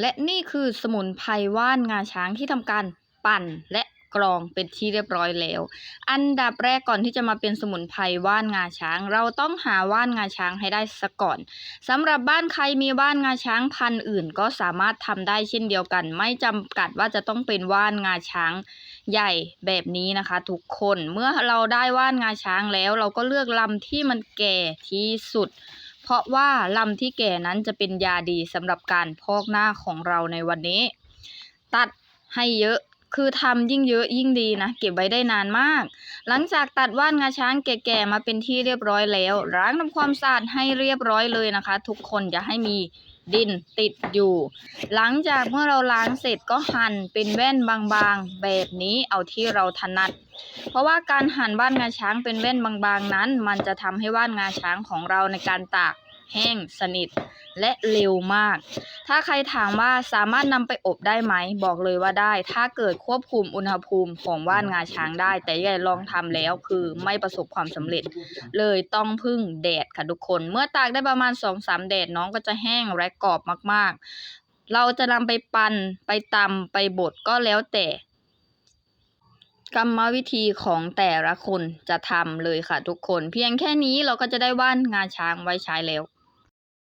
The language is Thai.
และนี่คือสมุนไพรว่านงาช้างที่ทำการปั่นและกรองเป็นที่เรียบร้อยแล้ว อันดับแรกก่อนที่จะมาเป็นสมุนไพรว่านงาช้าง เราต้องหาว่านงาช้างให้ได้ซะก่อนสำหรับบ้านใครมีว่านงาช้างพันธุ์อื่น ก็สามารถทำได้เช่นเดียวกัน ไม่จำกัดว่าจะต้องเป็นว่านงาช้างใหญ่แบบนี้นะคะ ทุกคน เมื่อเราได้ว่านงาช้างแล้ว เราก็เลือกลำที่มันแก่ที่สุด เพราะว่าลำที่แก่นั้นจะเป็นยาดีสำหรับการพอกหน้าของเราในวันนี้ ตัดให้เยอะคือทำยิ่งเยอะยิ่งดีนะ เก็บไว้ได้นานมาก หลังจากตัดว่านงาช้างแก่ๆมาเป็นที่เรียบร้อยแล้วล้างทำความสะอาดให้เรียบร้อยเลยนะคะ ทุกคนอย่าให้มี ดินติดอยู่ หลังจากเมื่อเราล้างเสร็จก็หั่นเป็นแว่นบางๆ แบบนี้เอาที่เราถนัด เพราะว่าการหั่นว่านงาช้างเป็นแว่นบางๆนั้น มันจะทำให้ว่านงาช้างของเราในการตาก แห้งสนิทและเร็วมาก ถ้าใครถามว่าสามารถนำไปอบได้ไหม บอกเลยว่าได้ ถ้าเกิดควบคุมอุณหภูมิของว่านงาช้างได้ แต่ยายลองทำแล้วคือไม่ประสบความสำเร็จ เลยต้องพึ่งแดดค่ะทุกคน เมื่อตากได้ประมาณ 2-3 แดดน้องก็จะแห้งและกรอบมากๆ เราจะนำไปปั่นไปตำไปบดก็แล้วแต่กรรมวิธีของแต่ละคนจะทำเลยค่ะทุกคน เพียงแค่นี้เราก็จะได้ว่านงาช้างไว้ใช้แล้ว